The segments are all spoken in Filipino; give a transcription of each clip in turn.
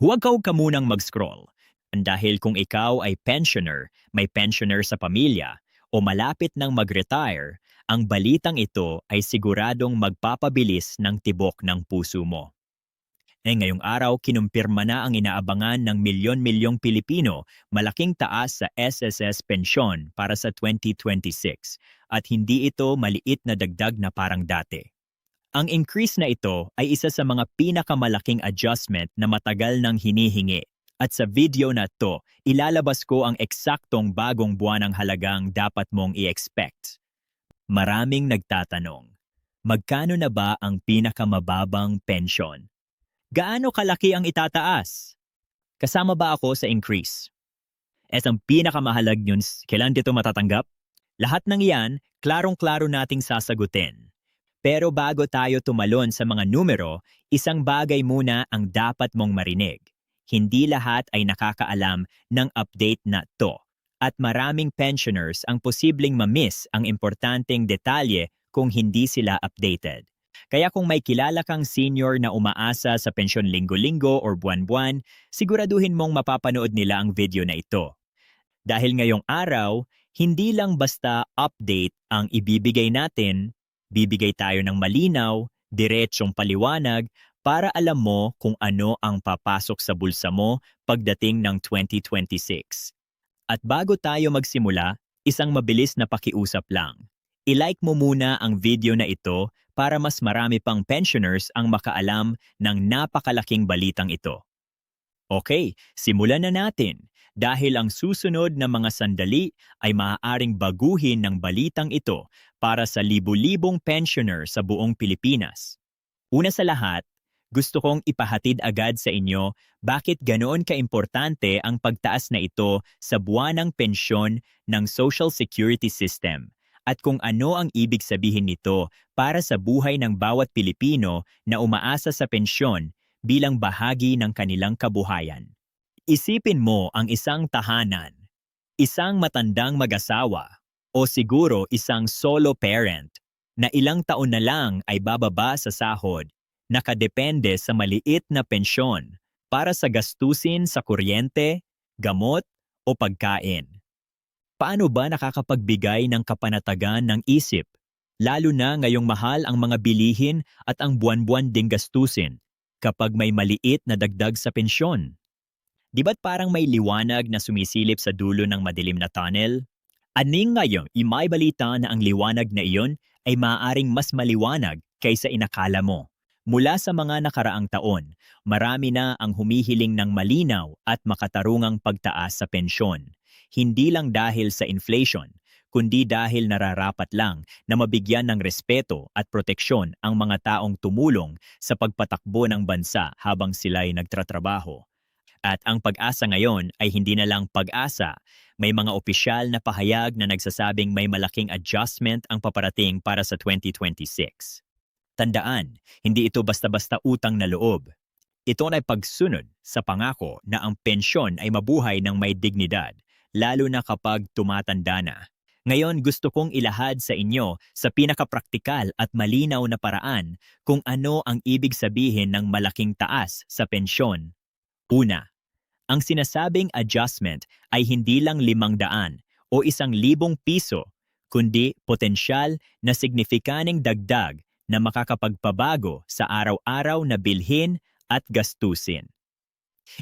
Huwag ka ka munang mag-scroll. Dahil kung ikaw ay pensioner, may pensioner sa pamilya, o malapit nang mag-retire, ang balitang ito ay siguradong magpapabilis ng tibok ng puso mo. Eh ngayong araw, kinumpirma na ang inaabangan ng milyon-milyong Pilipino malaking taas sa SSS pensyon para sa 2026 at hindi ito maliit na dagdag na parang dati. Ang increase na ito ay isa sa mga pinakamalaking adjustment na matagal nang hinihingi at sa video na to, ilalabas ko ang eksaktong bagong buwan ng halagang dapat mong i-expect. Maraming nagtatanong, magkano na ba ang pinakamababang pensyon? Gaano kalaki ang itataas? Kasama ba ako sa increase? At ang pinakamahalag yun, kailan dito matatanggap? Lahat ng iyan, klarong-klaro nating sasagutin. Pero bago tayo tumalon sa mga numero, isang bagay muna ang dapat mong marinig. Hindi lahat ay nakakaalam ng update na to. At maraming pensioners ang posibleng mamiss ang importanteng detalye kung hindi sila updated. Kaya kung may kilala kang senior na umaasa sa pensyon linggo-linggo or buwan-buwan, siguraduhin mong mapapanood nila ang video na ito. Dahil ngayong araw, hindi lang basta update ang ibibigay natin, Bibigay tayo ng malinaw, diretsong paliwanag para alam mo kung ano ang papasok sa bulsa mo pagdating ng 2026. At bago tayo magsimula, isang mabilis na pakiusap lang. I-like mo muna ang video na ito para mas marami pang pensioners ang makaalam ng napakalaking balitang ito. Okay, simulan na natin dahil ang susunod na mga sandali ay maaaring baguhin ng balitang ito para sa libu-libong pensioner sa buong Pilipinas. Una sa lahat, gusto kong ipahatid agad sa inyo bakit ganoon kaimportante ang pagtaas na ito sa buwanang pensyon ng Social Security System at kung ano ang ibig sabihin nito para sa buhay ng bawat Pilipino na umaasa sa pensyon bilang bahagi ng kanilang kabuhayan. Isipin mo ang isang tahanan, isang matandang mag-asawa, o siguro isang solo parent na ilang taon na lang ay bababa sa sahod, nakadepende sa maliit na pensyon para sa gastusin sa kuryente, gamot o pagkain. Paano ba nakakapagbigay ng kapanatagan ng isip, lalo na ngayong mahal ang mga bilihin at ang buwan-buwan ding gastusin kapag may maliit na dagdag sa pensyon? Di ba't parang may liwanag na sumisilip sa dulo ng madilim na tunnel? Aning ngayon, imay balita na ang liwanag na iyon ay maaaring mas maliwanag kaysa inakala mo. Mula sa mga nakaraang taon, marami na ang humihiling ng malinaw at makatarungang pagtaas sa pensyon. Hindi lang dahil sa inflation, kundi dahil nararapat lang na mabigyan ng respeto at proteksyon ang mga taong tumulong sa pagpatakbo ng bansa habang sila'y nagtratrabaho. At ang pag-asa ngayon ay hindi na lang pag-asa. May mga opisyal na pahayag na nagsasabing may malaking adjustment ang paparating para sa 2026. Tandaan, hindi ito basta-basta utang na loob. Ito ay pagsunod sa pangako na ang pensyon ay mabuhay ng may dignidad, lalo na kapag tumatanda na. Ngayon gusto kong ilahad sa inyo sa pinakapraktikal at malinaw na paraan kung ano ang ibig sabihin ng malaking taas sa pensyon. Una, ang sinasabing adjustment ay hindi lang limang daan o isang libong piso, kundi potensyal na signifikaning dagdag na makakapagpabago sa araw-araw na bilhin at gastusin.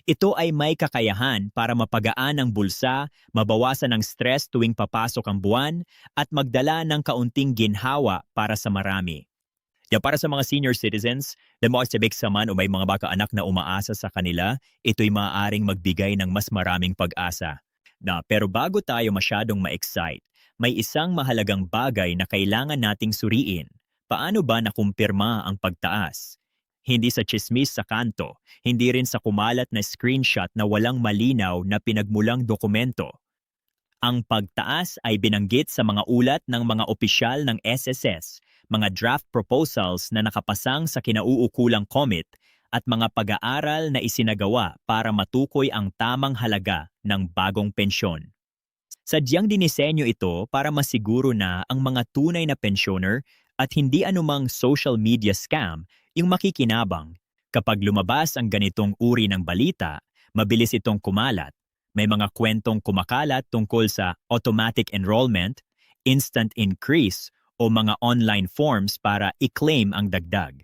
Ito ay may kakayahan para mapagaan ang bulsa, mabawasan ang stress tuwing papasok ang buwan, at magdala ng kaunting ginhawa para sa marami. Yeah, para sa mga senior citizens, the most saman o may mga baka anak na umaasa sa kanila, ito'y maaaring magbigay ng mas maraming pag-asa. Na, pero bago tayo masyadong ma-excite, may isang mahalagang bagay na kailangan nating suriin. Paano ba nakumpirma ang pagtaas? Hindi sa chismis sa kanto, hindi rin sa kumalat na screenshot na walang malinaw na pinagmulang dokumento. Ang pagtaas ay binanggit sa mga ulat ng mga opisyal ng SSS mga draft proposals na nakapasang sa kinauukulang commit at mga pag-aaral na isinagawa para matukoy ang tamang halaga ng bagong pensyon. Sadyang dinisenyo ito para masiguro na ang mga tunay na pensioner at hindi anumang social media scam yung makikinabang, Kapag lumabas ang ganitong uri ng balita, mabilis itong kumalat. May mga kwentong kumakalat tungkol sa automatic enrollment, instant increase, o mga online forms para i-claim ang dagdag.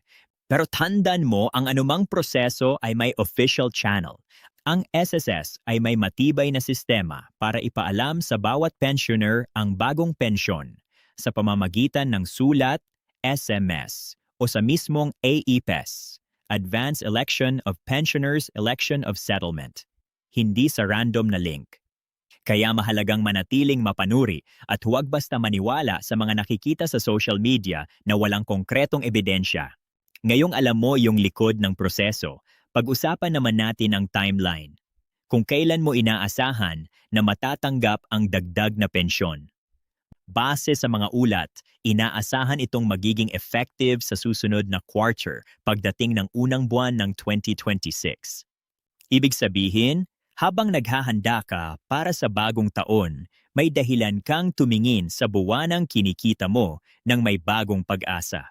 Pero tandaan mo ang anumang proseso ay may official channel. Ang SSS ay may matibay na sistema para ipaalam sa bawat pensioner ang bagong pensyon sa pamamagitan ng sulat, SMS o sa mismong AEPES, Advance Election of Pensioners Election of Settlement, hindi sa random na link. Kaya mahalagang manatiling mapanuri at huwag basta maniwala sa mga nakikita sa social media na walang konkretong ebidensya. Ngayong alam mo yung likod ng proseso, pag-usapan naman natin ang timeline. Kung kailan mo inaasahan na matatanggap ang dagdag na pensyon. Base sa mga ulat, inaasahan itong magiging effective sa susunod na quarter pagdating ng unang buwan ng 2026. Ibig sabihin, habang naghahanda ka para sa bagong taon, may dahilan kang tumingin sa buwanang kinikita mo ng may bagong pag-asa.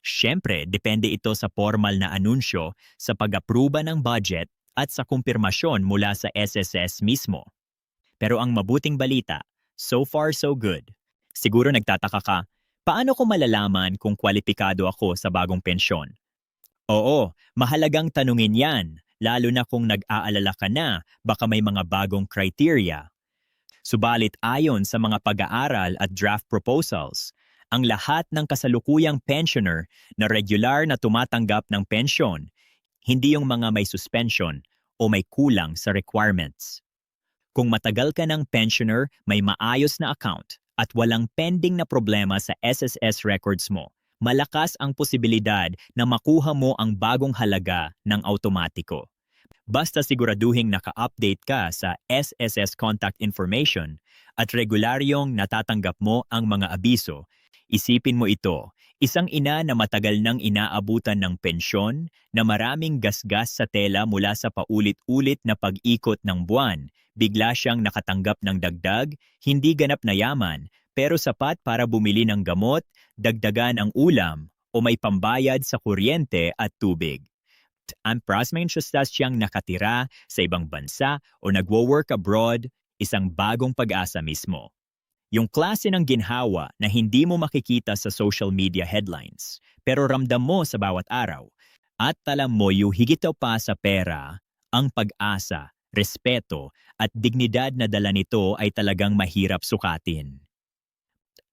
Siyempre, depende ito sa formal na anunsyo sa pag-aproba ng budget at sa kumpirmasyon mula sa SSS mismo. Pero ang mabuting balita, so far so good. Siguro nagtataka ka, paano ko malalaman kung kwalipikado ako sa bagong pensyon? Oo, mahalagang tanungin yan, lalo na kung nag-aalala ka na baka may mga bagong criteria. Subalit ayon sa mga pag-aaral at draft proposals, ang lahat ng kasalukuyang pensioner na regular na tumatanggap ng pensyon, hindi yung mga may suspension o may kulang sa requirements. Kung matagal ka ng pensioner, may maayos na account at walang pending na problema sa SSS records mo, malakas ang posibilidad na makuha mo ang bagong halaga ng automatiko. Basta siguraduhing naka-update ka sa SSS contact information at regularyong natatanggap mo ang mga abiso, isipin mo ito, isang ina na matagal nang inaabutan ng pensyon na maraming gasgas sa tela mula sa paulit-ulit na pag-ikot ng buwan, bigla siyang nakatanggap ng dagdag, hindi ganap na yaman, pero sapat para bumili ng gamot, dagdagan ang ulam, o may pambayad sa kuryente at tubig. Ang prosmensyostas siyang nakatira sa ibang bansa o nagwo-work abroad, isang bagong pag-asa mismo. Yung klase ng ginhawa na hindi mo makikita sa social media headlines, pero ramdam mo sa bawat araw, at talam mo yung higit pa sa pera, ang pag-asa, respeto, at dignidad na dala nito ay talagang mahirap sukatin.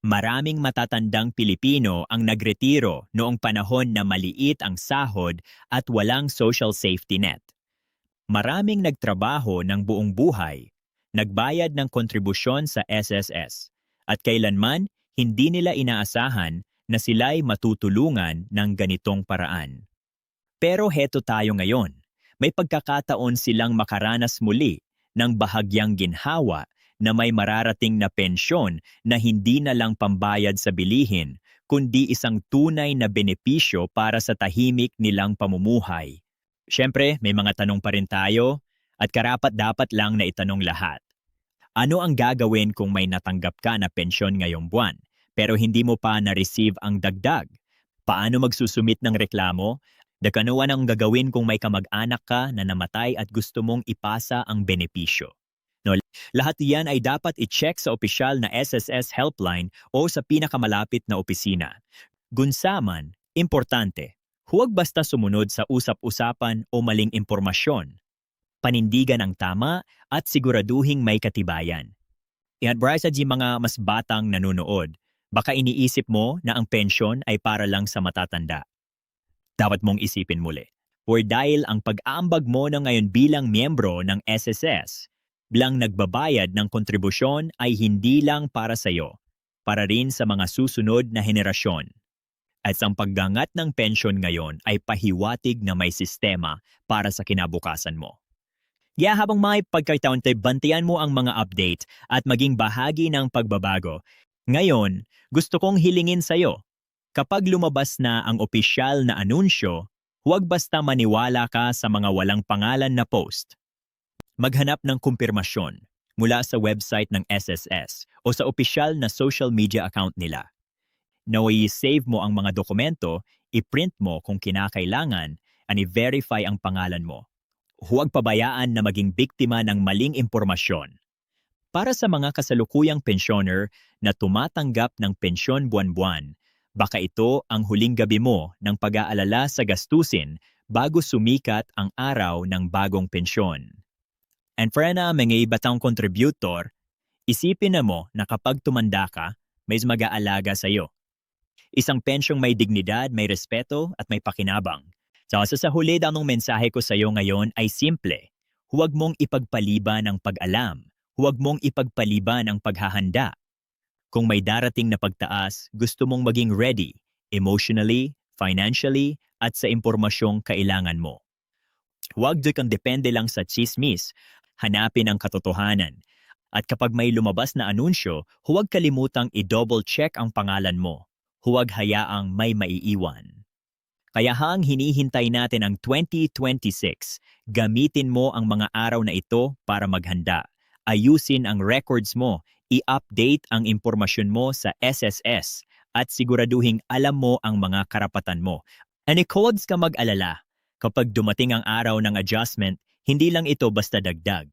Maraming matatandang Pilipino ang nagretiro noong panahon na maliit ang sahod at walang social safety net. Maraming nagtrabaho ng buong buhay, nagbayad ng kontribusyon sa SSS, at kailanman hindi nila inaasahan na sila'y matutulungan ng ganitong paraan. Pero heto tayo ngayon. May pagkakataon silang makaranas muli ng bahagyang ginhawa na may mararating na pensyon na hindi na lang pambayad sa bilihin, kundi isang tunay na benepisyo para sa tahimik nilang pamumuhay. Siyempre, may mga tanong pa rin tayo at karapat dapat lang na itanong lahat. Ano ang gagawin kung may natanggap ka na pensyon ngayong buwan pero hindi mo pa na-receive ang dagdag? Paano magsusumit ng reklamo? Dakanuan ang gagawin kung may kamag-anak ka na namatay at gusto mong ipasa ang benepisyo. No, lahat iyan ay dapat i-check sa opisyal na SSS helpline o sa pinakamalapit na opisina. Gunsaman, importante, huwag basta sumunod sa usap-usapan o maling impormasyon. Panindigan ang tama at siguraduhing may katibayan. I-advise sa mga mas batang nanonood, baka iniisip mo na ang pensyon ay para lang sa matatanda. Dapat mong isipin muli. Or dahil ang pag-aambag mo na ngayon bilang miyembro ng SSS bilang nagbabayad ng kontribusyon ay hindi lang para sa iyo, para rin sa mga susunod na henerasyon. At ang paggangat ng pensyon ngayon ay pahiwatig na may sistema para sa kinabukasan mo. Kaya habang may pagkataon tayo, bantayan mo ang mga update at maging bahagi ng pagbabago. Ngayon, gusto kong hilingin sa iyo. Kapag lumabas na ang opisyal na anunsyo, huwag basta maniwala ka sa mga walang pangalan na post maghanap ng kumpirmasyon mula sa website ng SSS o sa opisyal na social media account nila. Naway save mo ang mga dokumento, i-print mo kung kinakailangan, ani verify ang pangalan mo. Huwag pabayaan na maging biktima ng maling impormasyon. Para sa mga kasalukuyang pensioner na tumatanggap ng pensyon buwan-buwan, baka ito ang huling gabi mo ng pag-aalala sa gastusin bago sumikat ang araw ng bagong pensyon. And for na mga ibatang contributor, isipin na mo na kapag tumanda ka, may mag-aalaga sa iyo. Isang pensyong may dignidad, may respeto at may pakinabang. So sa sa huli damong mensahe ko sa iyo ngayon ay simple. Huwag mong ipagpaliban ang pag-alam. Huwag mong ipagpaliban ang paghahanda. Kung may darating na pagtaas, gusto mong maging ready, emotionally, financially, at sa impormasyong kailangan mo. Huwag di kang depende lang sa chismis, hanapin ang katotohanan. At kapag may lumabas na anunsyo, huwag kalimutang i-double check ang pangalan mo. Huwag hayaang may maiiwan. Kaya hang hinihintay natin ang 2026, gamitin mo ang mga araw na ito para maghanda. Ayusin ang records mo, i-update ang impormasyon mo sa SSS, at siguraduhing alam mo ang mga karapatan mo. Anikods ka mag-alala. Kapag dumating ang araw ng adjustment, hindi lang ito basta dagdag.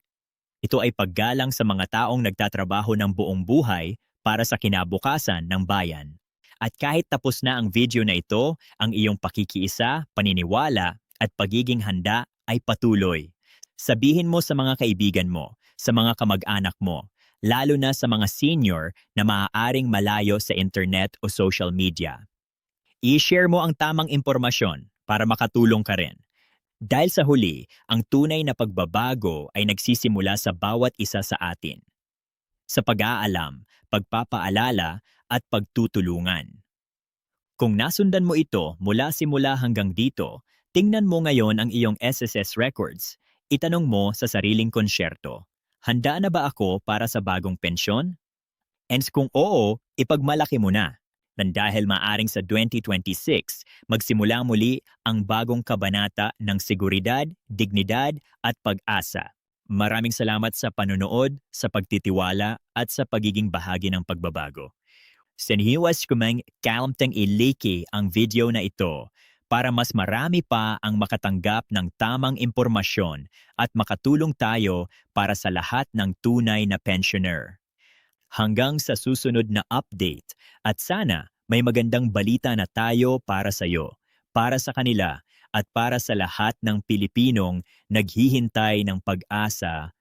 Ito ay paggalang sa mga taong nagtatrabaho ng buong buhay para sa kinabukasan ng bayan. At kahit tapos na ang video na ito, ang iyong pakikiisa, paniniwala, at pagiging handa ay patuloy. Sabihin mo sa mga kaibigan mo, sa mga kamag-anak mo, lalo na sa mga senior na maaaring malayo sa internet o social media. I-share mo ang tamang impormasyon para makatulong ka rin. Dahil sa huli, ang tunay na pagbabago ay nagsisimula sa bawat isa sa atin. Sa pag-aalam, pagpapaalala, at pagtutulungan. Kung nasundan mo ito mula simula hanggang dito, tingnan mo ngayon ang iyong SSS records. Itanong mo sa sariling konsyerto, handa na ba ako para sa bagong pensyon? And kung oo, ipagmalaki mo na. Nang dahil maaring sa 2026, magsimula muli ang bagong kabanata ng seguridad, dignidad at pag-asa. Maraming salamat sa panonood, sa pagtitiwala at sa pagiging bahagi ng pagbabago. Siniwas ko mang kalamtang iliki ang video na ito para mas marami pa ang makatanggap ng tamang impormasyon at makatulong tayo para sa lahat ng tunay na pensioner. Hanggang sa susunod na update. At sana may magandang balita na tayo para sa iyo, para sa kanila at para sa lahat ng Pilipinong naghihintay ng pag-asa